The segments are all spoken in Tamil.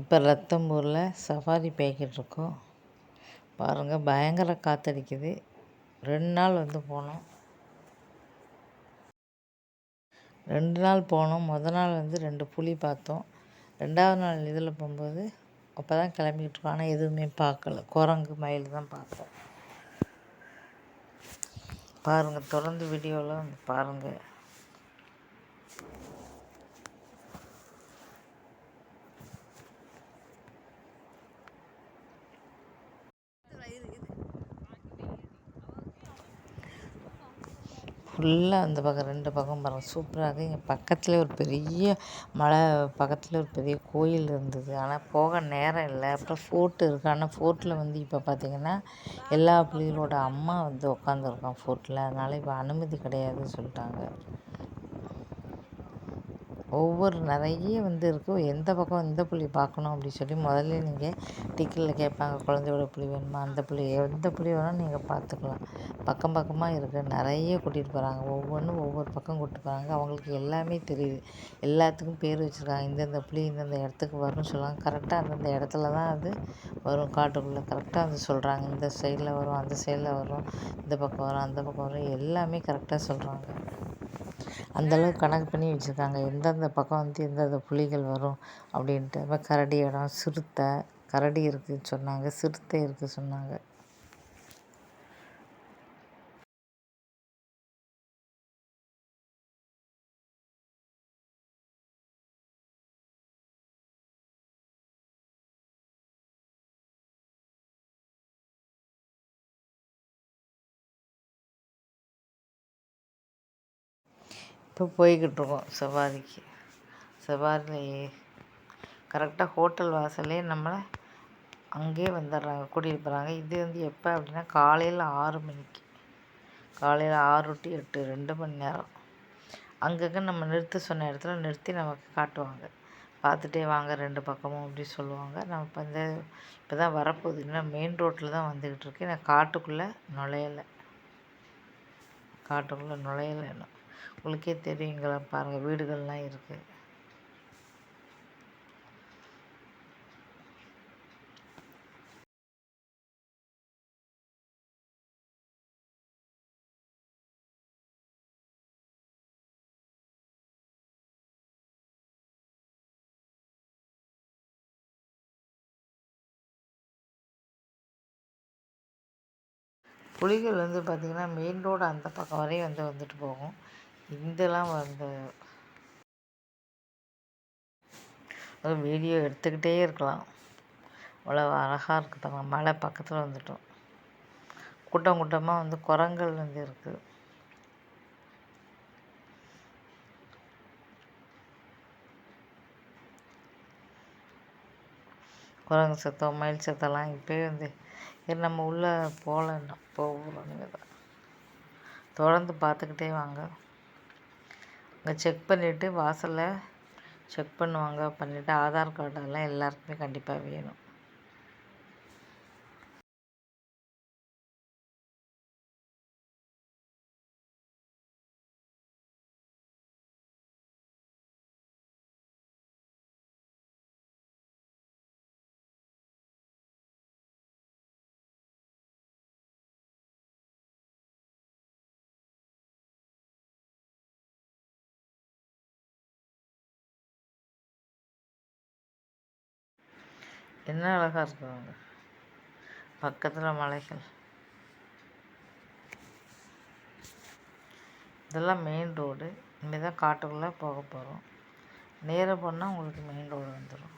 இப்போ ரத்தம்பூரில் சஃபாரி போய்கிட்டு இருக்கோம். பாருங்கள் பயங்கர காற்றடிக்குது ரெண்டு நாள் வந்து போனோம். ரெண்டு நாள் போனோம். முத நாள் வந்து ரெண்டு புலி பார்த்தோம். ரெண்டாவது நாள் இதில் போகும்போது அப்போ தான் கிளம்பிக்கிட்டு இருக்கோம். ஆனால் எதுவுமே பார்க்கல. குரங்கு மயில் தான் பார்த்தோம். பாருங்கள் தொடர்ந்து வீடியோவில் வந்து பாருங்கள் ஃபுல்லாக அந்த பக்கம் ரெண்டு பக்கம் பாருங்கள் சூப்பராக இருக்குது இங்கே பக்கத்தில் ஒரு பெரிய மலை பக்கத்தில் ஒரு பெரிய கோயில் இருந்தது. ஆனால் போக நேரம் இல்லை. அப்புறம் ஃபோர்ட்டு இருக்குது ஆனால் ஃபோர்ட்டில் வந்து இப்போ பார்த்திங்கன்னா எல்லா பிள்ளைகளோட அம்மா வந்து உட்காந்துருக்கான் ஃபோர்ட்டில் அதனால் இப்போ அனுமதி கிடையாதுன்னு சொல்லிட்டாங்க. ஒவ்வொரு நிறைய வந்து இருக்குது எந்த பக்கம் எந்த புள்ளி பார்க்கணும் அப்படின்னு சொல்லி முதல்ல நீங்கள் டிக்கெட்டில் கேட்பாங்க. குழந்தையோட புள்ளி வேணுமா? அந்த புள்ளி. எந்த புள்ளி வேணாலும் நீங்கள் பார்த்துக்கலாம். பக்கம் பக்கமாக இருக்குது நிறைய கூட்டிகிட்டு போகிறாங்க ஒவ்வொன்றும் ஒவ்வொரு பக்கம் கூட்டிகிட்டு போகிறாங்க அவங்களுக்கு எல்லாமே தெரியுது. எல்லாத்துக்கும் பேர் வச்சுருக்காங்க. இந்தந்த புள்ளி இந்தந்த இடத்துக்கு வரும்னு சொல்லுவாங்க. கரெக்டாக அந்தந்த இடத்துல தான் அது வரும். காட்டுக்குள்ளே கரெக்டாக வந்து சொல்கிறாங்க இந்த சைடில் வரும் அந்த சைடில் வரும் இந்த பக்கம் வரும் அந்த பக்கம் வரும். எல்லாமே கரெக்டாக சொல்கிறாங்க அந்தளவுக்கு கணக்கு பண்ணி வச்சுருக்காங்க. எந்தெந்த பக்கம் வந்து எந்தெந்த புலிகள் வரும் அப்படின்ட்டு. இப்போ கரடி இடம் சிறுத்தை கரடி இருக்குதுன்னு சொன்னாங்க சிறுத்தை இருக்குது சொன்னாங்க. இப்போ போய்கிட்டுருக்கோம் சவாரிக்கு. சவாரியில் கரெக்டாக ஹோட்டல் வாசல்லே நம்மளை அங்கேயே வந்துடுறாங்க கூட்டிகிட்டு போகிறாங்க இது வந்து எப்போ அப்படின்னா காலையில் ஆறு மணிக்கு. காலையில் ஆறு டு எட்டு ரெண்டு மணி நேரம். அங்கங்கே நம்ம நிறுத்த சொன்ன இடத்துல நிறுத்தி நமக்கு காட்டுவாங்க. பார்த்துட்டே வாங்க ரெண்டு பக்கமும் அப்படி சொல்லுவாங்க. நம்ம இப்போ இந்த இப்போ தான் வரப்போகுது. இன்னும் மெயின் ரோட்டில் தான் வந்துக்கிட்டு இருக்கேன். நான் காட்டுக்குள்ளே நுழையலை. காட்டுக்குள்ளே நுழையலை இன்னும். உங்களுக்கே தெரியுங்களா? பாருங்கள் வீடுகள்லாம் இருக்குது புலிகள் வந்து பார்த்திங்கன்னா மெயின் ரோடு அந்த பக்கம் வரையும் வந்து வந்துட்டு போகும். இதெல்லாம் வந்து ஒரு வீடியோ எடுத்துக்கிட்டே இருக்கலாம். அவ்வளோ அழகாக இருக்குது. பாருங்கள் மலை பக்கத்தில் வந்துட்டோம். கூட்டம் கூட்டமாக வந்து குரங்கள் வந்து இருக்குது குரங்கு சத்தம் மயில் சத்தம்லாம் இப்போயே வந்து நம்ம உள்ளே போகல நீங்கள் தான். தொடர்ந்து பார்த்துக்கிட்டே வாங்க. அங்கே செக் பண்ணிவிட்டு வாசலில் செக் பண்ணுவாங்க. பண்ணிவிட்டு ஆதார் கார்டெல்லாம் எல்லாருக்குமே கண்டிப்பாக வேணும். என்ன அழகாக இருக்குவாங்க பக்கத்தில் மலைகள். இதெல்லாம் மெயின் ரோடு இனிமேல் தான் காட்டுக்குள்ளே போக போகிறோம் நேராக போனால் உங்களுக்கு மெயின் ரோடு வந்துடும்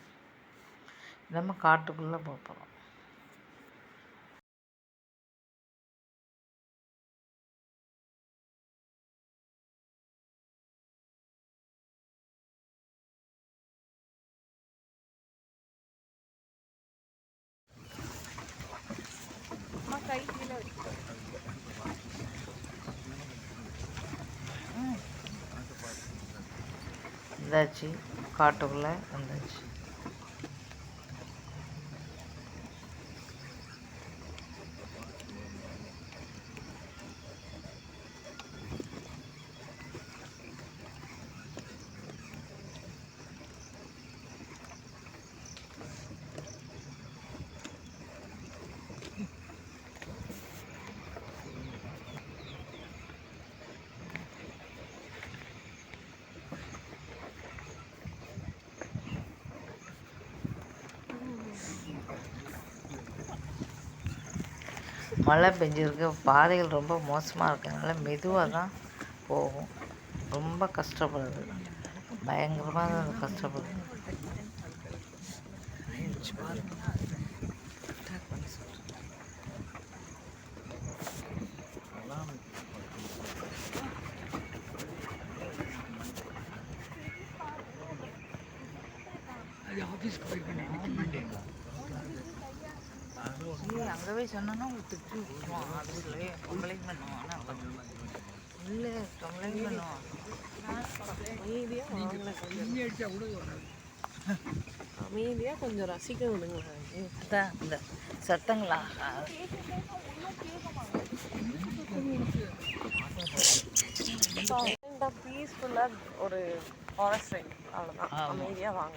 நம்ம காட்டுக்குள்ளே போக போகிறோம் வந்தாச்சு காட்டுக்குள்ளே வந்தாச்சு. மழை பெஞ்சிருக்கு. பாதைகள் ரொம்ப மோசமாக இருக்கிறதுனால மெதுவாக தான் போகும். ரொம்ப கஷ்டப்படுது. பயங்கரமாக தான் கஷ்டப்படுது நீ அங்கே போய் சொன்னா உங்களுக்கு திட்டு விட்டுருவான் அது இல்லை கம்ப்ளைண்ட் பண்ணுவான் ஆனால் இல்லை கம்ப்ளைண்ட் பண்ணுவான் அமைதியாக அமைதியாக கொஞ்சம் ரசிக்க விடுங்க இந்த சத்தங்களா பீஸ்ஃபுல்லாக ஒரு ஃபாரஸ்ட் ரைட் அவ்வளோதான் அமைதியாக வாங்க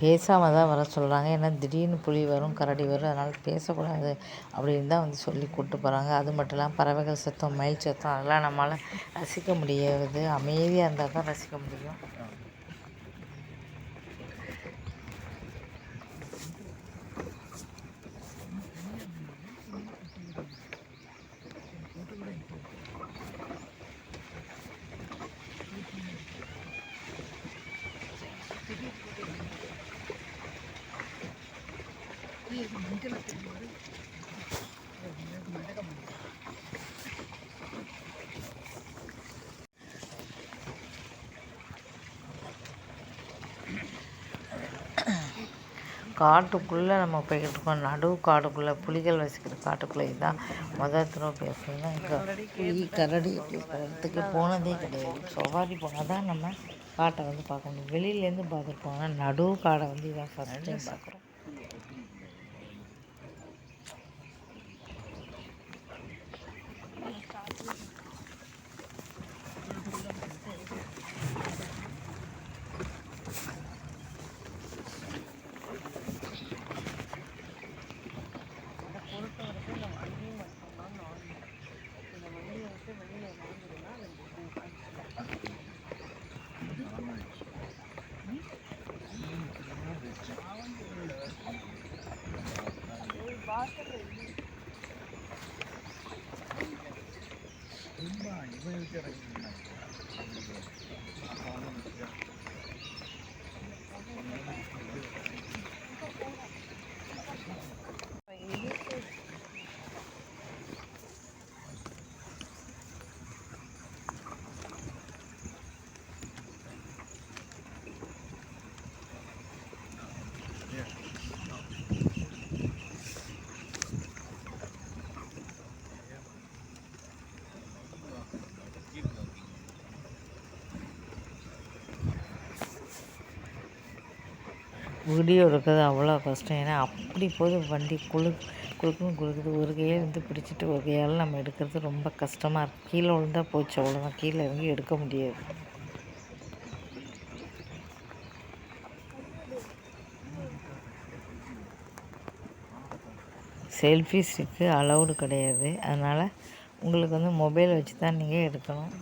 பேசாமல் தான் வர சொல்கிறாங்க ஏன்னா திடீர்னு புலி வரும் கரடி வரும் அதனால் பேசக்கூடாது அப்படின்னு தான் வந்து சொல்லி கூப்பிட்டு போகிறாங்க அது மட்டும் இல்லாமல் பறவைகள் சத்தம் மயில் சத்தம் அதெல்லாம் நம்மளால் ரசிக்க முடியாது அமைதியாக இருந்தால் தான் ரசிக்க முடியும். காட்டுக்குள்ளே நம்ம போய்கிட்டு இருக்கோம் நடு காடுக்குள்ளே புலிகள் வசிக்கிற காட்டுக்குள்ளே இதுதான் முதல் தடவை பேசுகிறீங்கன்னா இங்கே புலி கரடி அப்படிங்கிற இடத்துக்கு போனதே கிடையாது. சவாரி போனால் தான் நம்ம காட்டை வந்து பார்க்க முடியும். வெளியிலேருந்து பார்த்துருப்போம் ஆனால் நடு காடை வந்து இதான் ஃபஸ்ட் டைம் பார்க்குறோம். வீடியோ எடுக்கிறது அவ்வளோ கஷ்டம். ஏன்னா அப்படி போது வண்டி குழு குழுக்குன்னு குழுக்குது ஒரு கையை வந்து பிடிச்சிட்டு ஒரு கையால் நம்ம எடுக்கிறது ரொம்ப கஷ்டமாக இருக்குது கீழே விழுந்தா போச்சு அவ்வளோதான் கீழே இறங்கி எடுக்க முடியாது. செல்ஃபி ஸ்டிக்கு அலௌடு கிடையாது. அதனால் உங்களுக்கு வந்து மொபைல் வச்சு தான் நீங்கள் எடுக்கணும்.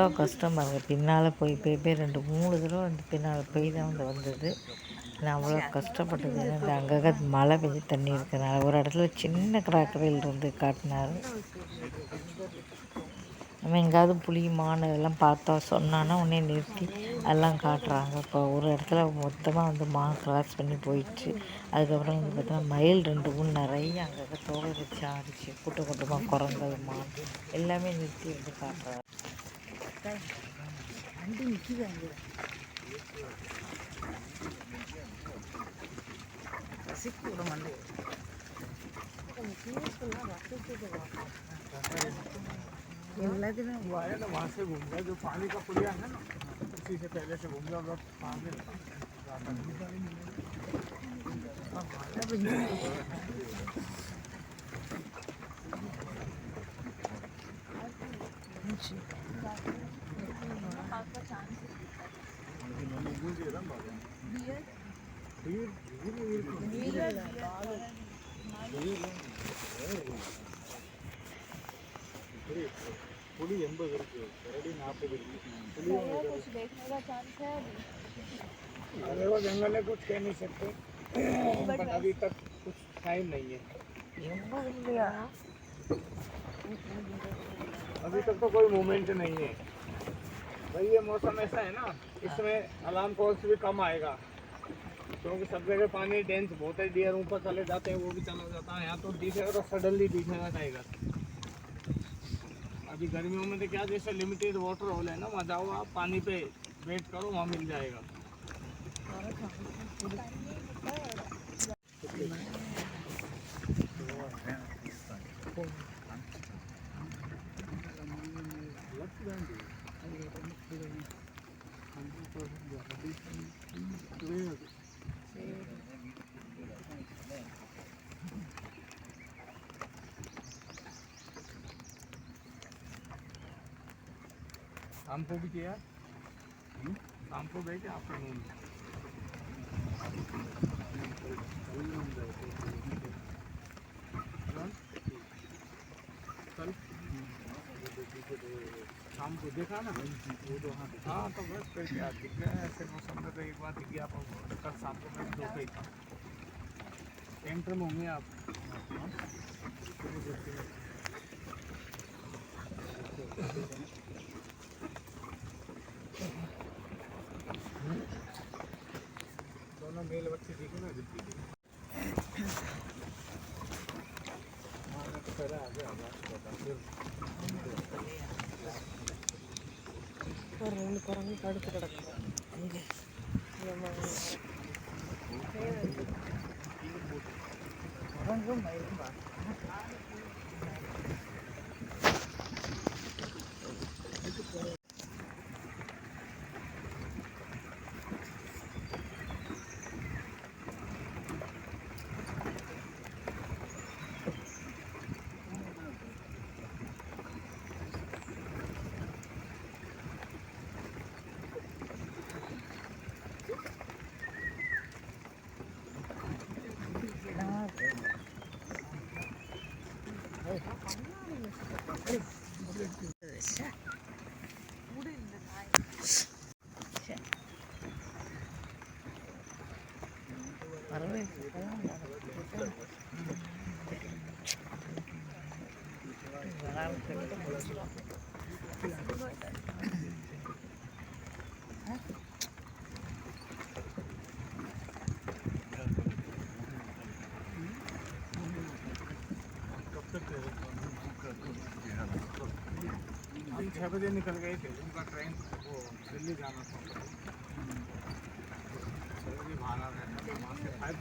எவ்வளோ கஷ்டம் பாருங்க. பின்னால் போய் போய் போய் ரெண்டு மூணு தடவை வந்து பின்னால் போய் தான் வந்து வந்தது. நான் அவ்வளோ கஷ்டப்பட்டது. இந்த அங்கங்கே மழை பெஞ்சு தண்ணி இருக்கிறனால ஒரு இடத்துல சின்ன கிராக்கரையில் இருந்து காட்டினார். நம்ம எங்கேயாவது புளி மான் இதெல்லாம் பார்த்தா சொன்னான்னா உடனே நிறுத்தி எல்லாம் காட்டுறாங்க. இப்போ ஒரு இடத்துல மொத்தமாக வந்து மான் கிராஸ் பண்ணி போயிடுச்சு. அதுக்கப்புறம் வந்து பார்த்தோன்னா மயில் ரெண்டு மூணு நிறைய அங்கங்கே தோகை வச்சு ஆடிச்சு. கூட்டம் கூட்டமாக குரங்கள் மான் எல்லாமே நிறுத்தி வந்து காட்டுறாங்க. வண்டி நிற்கிது அங்கே ரசிக்க விட மாட்டேங்குது எல்லாத்தையுமே आया ना वहाँ से घूम गया जो पानी का पुलिया है ना उसी से पहले से घूम गया बस आगे மழை பெஞ்சு पुली எண்பது இருக்கு கரடி நாற்பது இருக்கு कुछ देखने का चांस है अभी अरे वो जंगल है कुछ कह नहीं सकते बट अभी तक कुछ टाइम नहीं है எண்பது இல்லையா अभी तक तो कोई मूवमेंट नहीं है भाई, ये मौसम ऐसा है ना, इसमें अलार्म कॉल्स भी कम आएगा। क्योंकि सब जगह पानी डेंस बहुत है डियर ऊपर चले जाते हैं, वो भी चला जाता है। यहाँ तो दिखेगा तो सडनली दिखेगा टाइगर अभी गर्मियों में तो क्या, जैसे लिमिटेड वाटर होल है ना, वहाँ जाओ, आप पानी पे वेट करो, वहाँ मिल जाएगा। शाम को भी किया शाम को गए थे शाम देखा ना? वो तो हाँ हाँ तो बस फिर क्या दिख गया ऐसे मौसम में तो एक बार दिख गया आपको कल शाम को मैं दो ही था। एंटर में होंगे आप। दोनों मेल बच्चे दिखे ना दिखी पहले आगे आवाज़ होता फिर ரெண்டு குரங்கு படுத்து கிடக்கும் அங்கே. குரங்கும் மயிலும் பார்க்கணும் छः बजे निकल गए थे। उनका ट्रेन वो दिल्ली जाना था।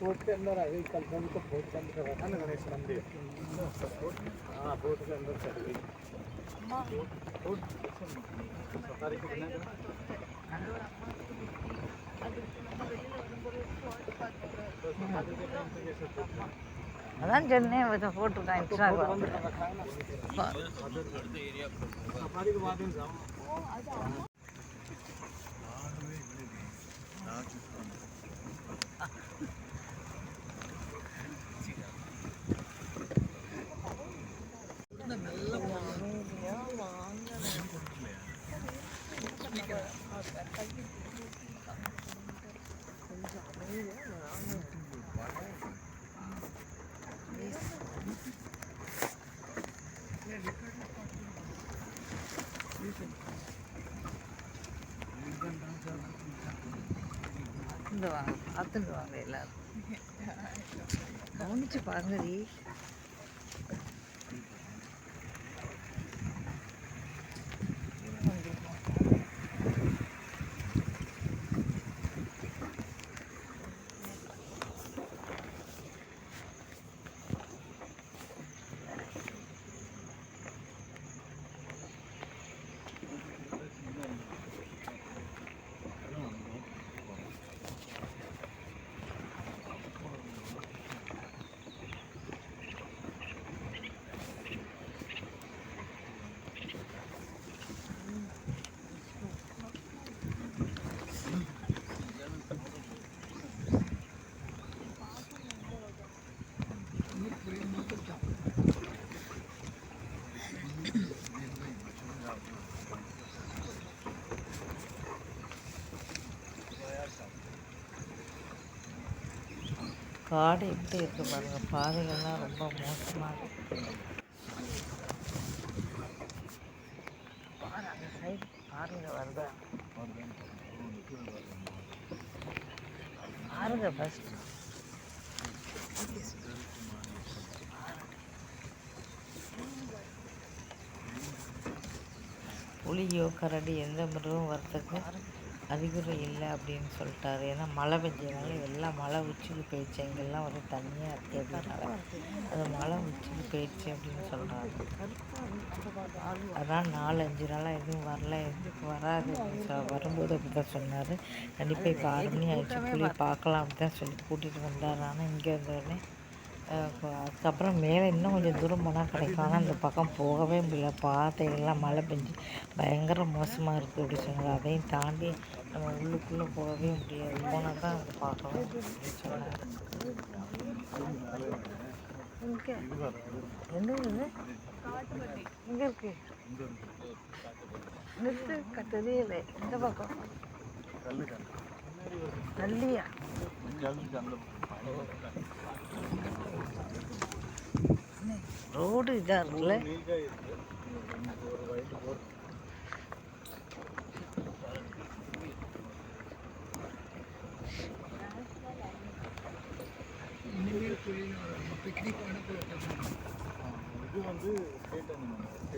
फोर्ट के अंदर आ गई कल को फोर्ट बंद कर रखा ना गणेश मंदिर हाँ फोर्ट के अंदर चल गई कितना का? அதான் சொன்னேன் கொஞ்சம் போட்டிருக்கான் இன்ஸ்டாகிராம் கொஞ்சம் இந்த வாங்க பார்த்துட்டு வாங்க எல்லாரும். கவனிச்சு பாருங்கடி. காடு எப்படி இருக்கு பாருங்க. பாதைகள்லாம் ரொம்ப மோசமாக இருக்கு. சைடு பாருங்க வருதா பாருங்க. ஃபஸ்ட் புளியோ கரடி எந்த மிருகம் வரத்துக்கு அறிகுறி இல்லை அப்படின்னு சொல்லிட்டாரு. ஏன்னா மழை பெஞ்சதுனால எல்லாம் மழை உச்சிக்கு போயிடுச்சு. எங்கெல்லாம் ஒரு தண்ணியாக இருக்குது அப்படின்னால அது மழை உச்சிக்கு போயிடுச்சு அப்படின்னு சொல்கிறாரு அதான் நாலு அஞ்சு நாளாக எதுவும் வரல எதுவும் வராது அப்படின்னு சொ- வரும்போது அப்படி தான் சொன்னார். கண்டிப்பாக இப்போ ஆறு மணி ஆயிடுச்சு புலி பார்க்கலாம் அப்படி தான் சொல்லி கூட்டிகிட்டு வந்தார். ஆனால் இங்கே வந்தோடனே அதுக்கப்புறம் மேலே இன்னும் கொஞ்சம் தூரம் போனால் கிடைக்கும். ஆனால் அந்த பக்கம் போகவே முடியல. பாதையெல்லாம் மழை பெஞ்சு பயங்கர மோசமாக இருக்குது அப்படி சொன்னாங்க அதையும் தாண்டி நம்ம உள்ளுக்குள்ளே போகவே முடியாது. போனால் தான் அதை பார்க்கலாம் அப்படின்னு சொன்னாங்க. என்ன இது? இங்கே இருக்கு. நிறுத்து க- தெரியல இந்த பக்கம். தள்ளியா ரோடு இதாக இருக்குல்ல இது வந்து ஸ்டேட்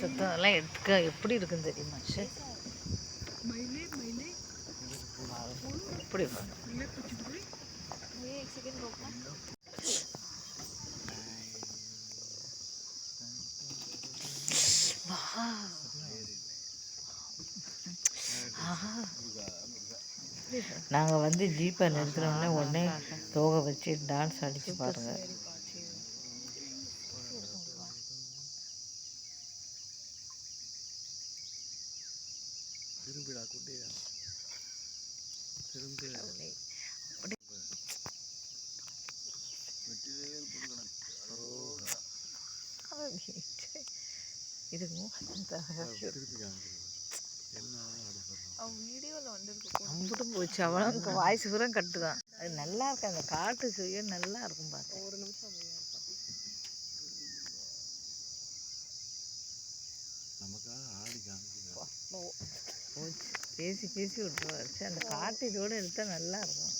சத்தம் எல்லாம் எடுக்க எப்படி இருக்குன்னு தெரியுமா சார் எப்படி நாங்கள் வந்து ஜீப்பை நிறுத்தினோடனே உடனே தோகை வச்சு டான்ஸ் அடித்து பாருங்கள் திரும்பிடா குட்டியா திரும்பி. போச்சு. அவனுக்கு வாய்ஸ் பூரா கட்டு தான். அது நல்லா இருக்கு. அந்த காட்டு சுயம் நல்லா இருக்கும் பார்க்க ஒரு நிமிஷம். நமக்காக ஆடி போச்சு பேசி பேசி விட்டுருவாரு அந்த காட்டு இதோடு எடுத்தால் நல்லா இருக்கும்.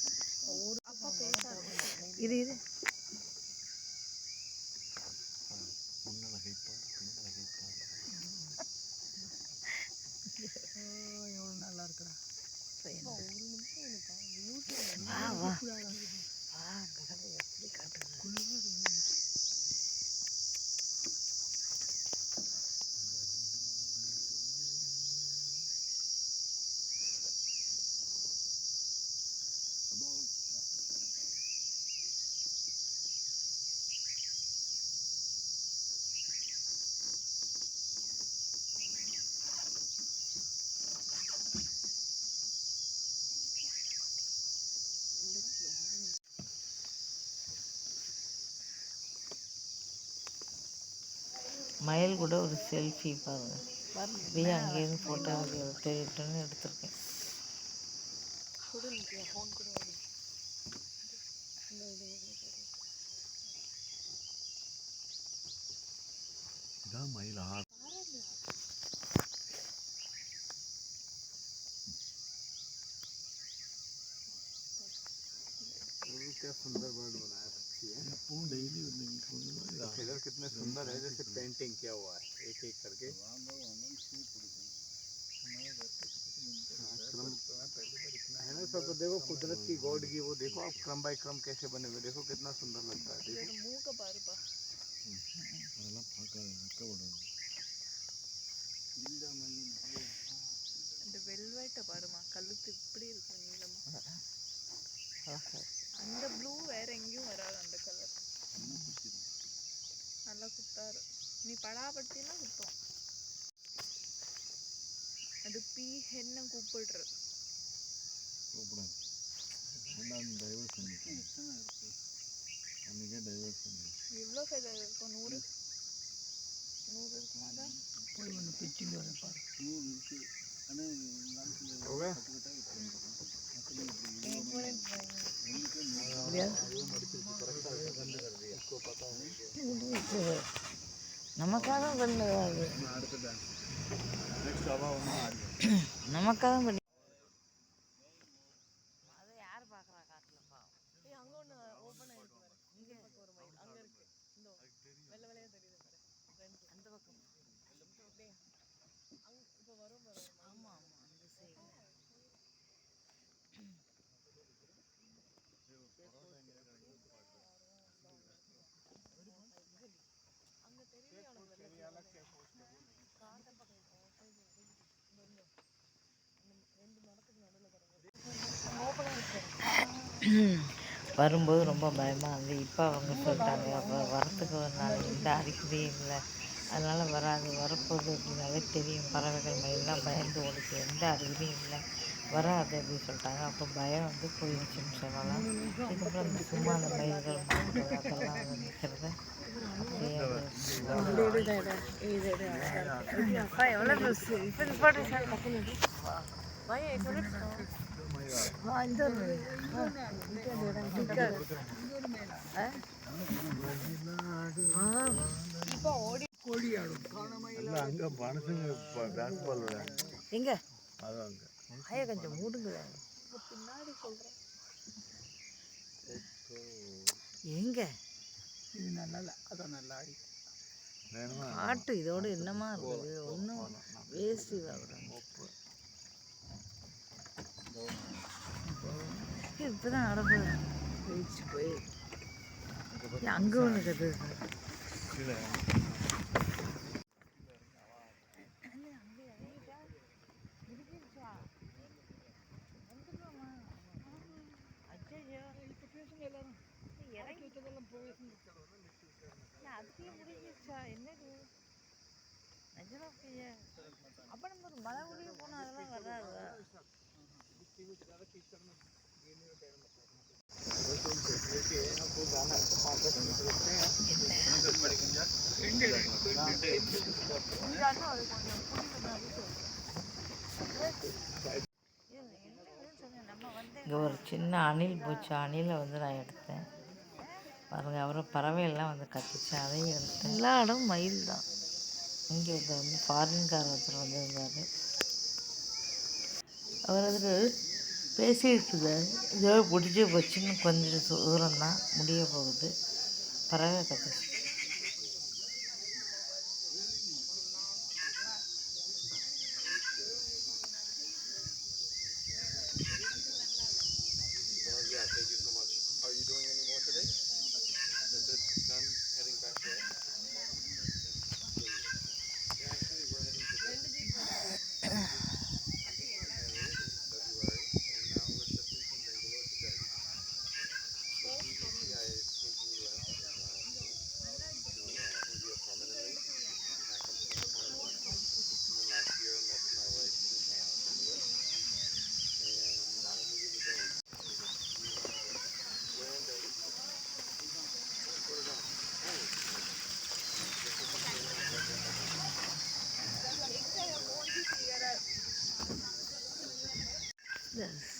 இது இது. நல்லா இருக்குடா வா. வா வா எப்படி காட்டுறது? மயில் கூட ஒரு செல்ஃபி பாருங்க அப்படியே அங்கேயிருந்து ஃபோட்டோ எடுத்துன்னு எடுத்திருக்கேன் இதான் மயில் ஆடு क्या सुंदर बर्ड बनाया पक्षी है डेली इधर कितने सुंदर है जैसे पेंटिंग किया हुआ है एक एक करके हाँ, क्रम है ना सब देखो कुदरत की गॉड की वो देखो आप क्रम बाय क्रम कैसे बने हुए देखो कितना सुंदर लगता है देखो மூக்க பாருப்பா இந்த வெல்வெட்டை பாருமா கழுத்து இப்படி இருக்கு நீளமா அந்த ப்ளூ வேற எங்கேயும் வராது அந்த கலர் நல்லா குத்தாரு. நீ படாபட்டினா குத்தோம். அது பி என்ன கூப்பிடுற கூப்பிடுங்க டைவர்ஸ் எவ்வளோ இருக்கும் நூறு? நூறு இருக்குமாதான் போய் ஒன்று பிச்சுன்னு பாரு. நூறு இருக்குது நமக்காக பண்ணது நமக்காக பண்ணி வரும்போது ரொம்ப பயமாக இருந்து இப்போ அவங்க சொல்லிட்டாங்க. அப்போ வரத்துக்கு ஒரு நாள் எந்த அறிகுறியும் இல்லை. அதனால் வராது. வரப்போகுது அப்படின்னாலே தெரியும். பறவைகள் மயிலெலாம் பயந்து ஓடிச்சு எந்த அறிகுறியும் இல்லை. வராது அப்படின்னு சொல்லிட்டாங்க. அப்போ பயம் வந்து போயிடுச்சுன்னு சொல்லலாம். இதுக்கப்புறம் இந்த சும்மா அந்த மயில்கள் மான்கள் அதெல்லாம் வந்து நிற்கிறத அப்படியே எங்க? அதான் ஐயா கொஞ்சம் மூடுங்களேன் எங்க? வேணுமா காட்டு இதோட என்னமா இருக்குது ஒன்றும் வேஸ்ட் இப்போ தான் நடந்தது போய். அங்கே ஒன்று கது கீழே என்னது நிஜமா அப்படியா நம்ம ஒரு மலை முடிய போனால் அதெல்லாம் வராதா? இங்கே ஒரு சின்ன அணில் பூச்சி அணிலை வந்து நான் எடுத்தேன். பாருங்க அப்புறம் பறவையெல்லாம் வந்து கத்துச்சு அதையும் எடுத்தேன். எல்லா இடமும் மயில் தான். இங்கே வந்து ஃபாரின்கார் ஒருத்தர் வந்திருந்தார். அவர் அதுக்கு பேசிக்கிட்டு இருந்தார் இதோ முடிஞ்சு போச்சுன்னு கொஞ்சம் தூரம் தான் முடிய போகுது. பறவை கதை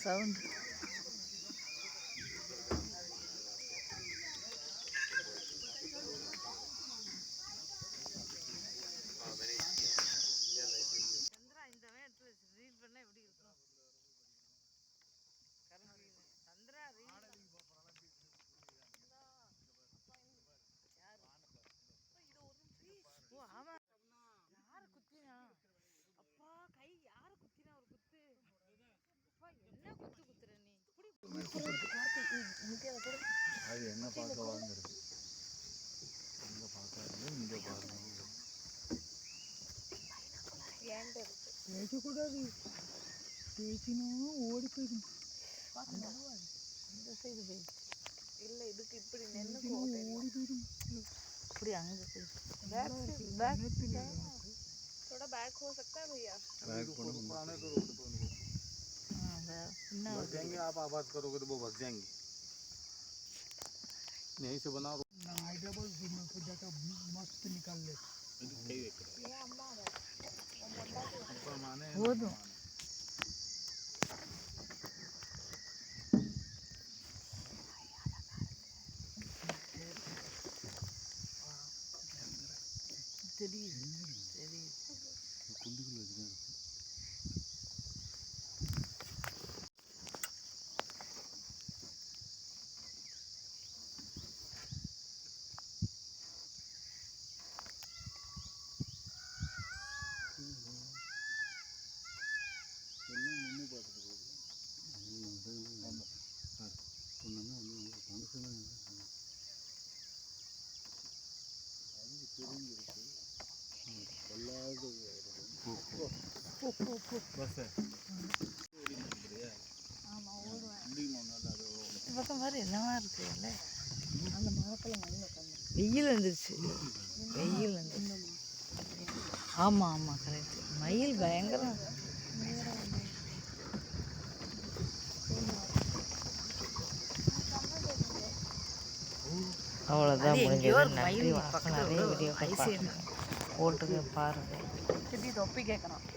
sound. அது என்ன பார்க்க வாங்கிருக்கு எங்கே பார்க்காது இங்கே பாருங்க பேசக்கூடாது பேசினா ஓடி போயிடும் இந்த சைடு போய் இல்ல இதுக்கு இப்படி நின்னு ஓடி போயிடும் இப்படி அங்க போய் थोड़ा बैक हो सकता है भैया था ना। बच जाएँगे आप आवाज़ करोगे तो वो बच जाएँगे। यहीं से बना ना हाइड्राबाद घूमने को जाकर मस्त निकाल ले। तो वो दो பக்கம் பாரு என்னவா இருக்கு இல்ல வெயில் வந்துருச்சு வெயில் வந்துருச்சு ஆமா ஆமா கரெக்ட் மயில் பயங்கரம் அவ்வளோதான் முடிஞ்சது நன்றி வணக்கம் நிறைய வீடியோ போட்டுங்க பாருங்கள் தொப்பி கேட்கணும்